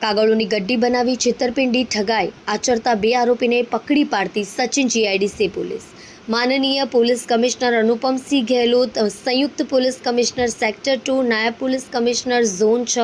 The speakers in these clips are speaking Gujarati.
કાગળોની ગડ્ડી બનાવી છેતરપિંડી ઠગાઈ. આચરતા બે આરોપીને પકડી પાડતી સચિન જીઆઈડીસી પોલીસ. માનનીય પોલીસ કમિશનર અનુપમસિંહ ગેહલોત સંયુક્ત પોલીસ કમિશનર સેક્ટર ટુ, નાયબ પોલીસ કમિશનર ઝોન છ,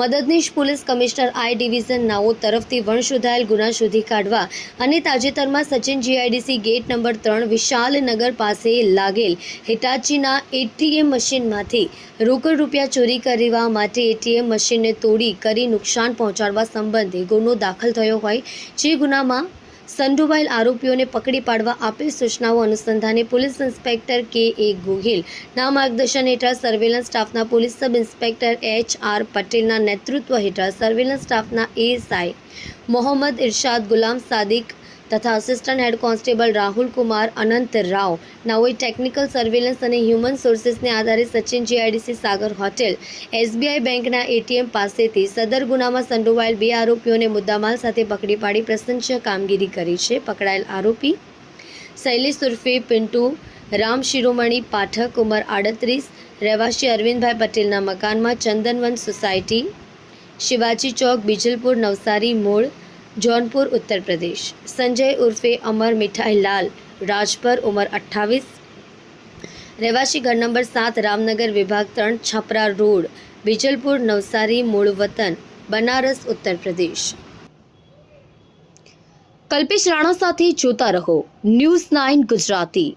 મદદનીશ પોલીસ કમિશનર આઈ ડિવિઝન નાઓ તરફથી વણ શોધાયેલ ગુના શોધી કાઢવા અને તાજેતરમાં સચિન જીઆઈડીસી ગેટ નંબર ત્રણ વિશાલનગર પાસે લાગેલ હિટાચીના એટીએમ મશીનમાંથી રોકડ રૂપિયા ચોરી કરવા માટે એટીએમ મશીનને તોડી કરી નુકસાન પહોંચાડવા સંબંધે ગુનો દાખલ થયો હોય, જે ગુનામાં સંડોવાયેલ આરોપીઓને પકડી પાડવા આપેલ સૂચનાઓ અનુસંધાને પોલીસ ઇન્સ્પેક્ટર કે એ ગોહિલ ના માર્ગદર્શન હેઠળ સર્વેલન્સ સ્ટાફના police sub inspector H R પટેલના નેતૃત્વ હેઠળ સર્વેલન્સ સ્ટાફના એએસઆઈ મોહમ્મદ ઇરશાદ ગુલામ સાદિક તથા assistant head constable Rahul Kumar, Anant Rao નાઓએ technical surveillance અને હ્યુમન સોર્સિસને આધારે Sachin GIDC Sagar hotel SBI બેંકના એટીએમ પાસેથી સદર ગુનામાં સંડોવાયેલ બે આરોપીઓને મુદ્દામાલ સાથે પકડી પાડી પ્રશંસનીય કામગીરી કરી છે. પકડાયેલ આરોપી શૈલેષ ઉર્ફે પિન્ટુ, રામ શિરોમણી, પાઠક ઉંમર આડત્રીસ, રહેવાસી અરવિંદભાઈ પટેલના મકાનમાં ચંદનવન સોસાયટી, શિવાજી ચોક, બીજલપુર, નવસારી મૂળ જૌનપુર ઉત્તર પ્રદેશ સંજય ઉર્ફે અમર મીઠાઈલાલ રાજપર ઉંમર અઠ્ઠાવીસ રહેવાસી ઘર નંબર સાત રામનગર વિભાગ ત્રણ છપરા રોડ બિજલપુર નવસારી મૂળ વતન બનારસ ઉત્તર પ્રદેશ કલ્પેશ રાણા સાથે જોતા રહો ન્યૂઝ નાઇન ગુજરાતી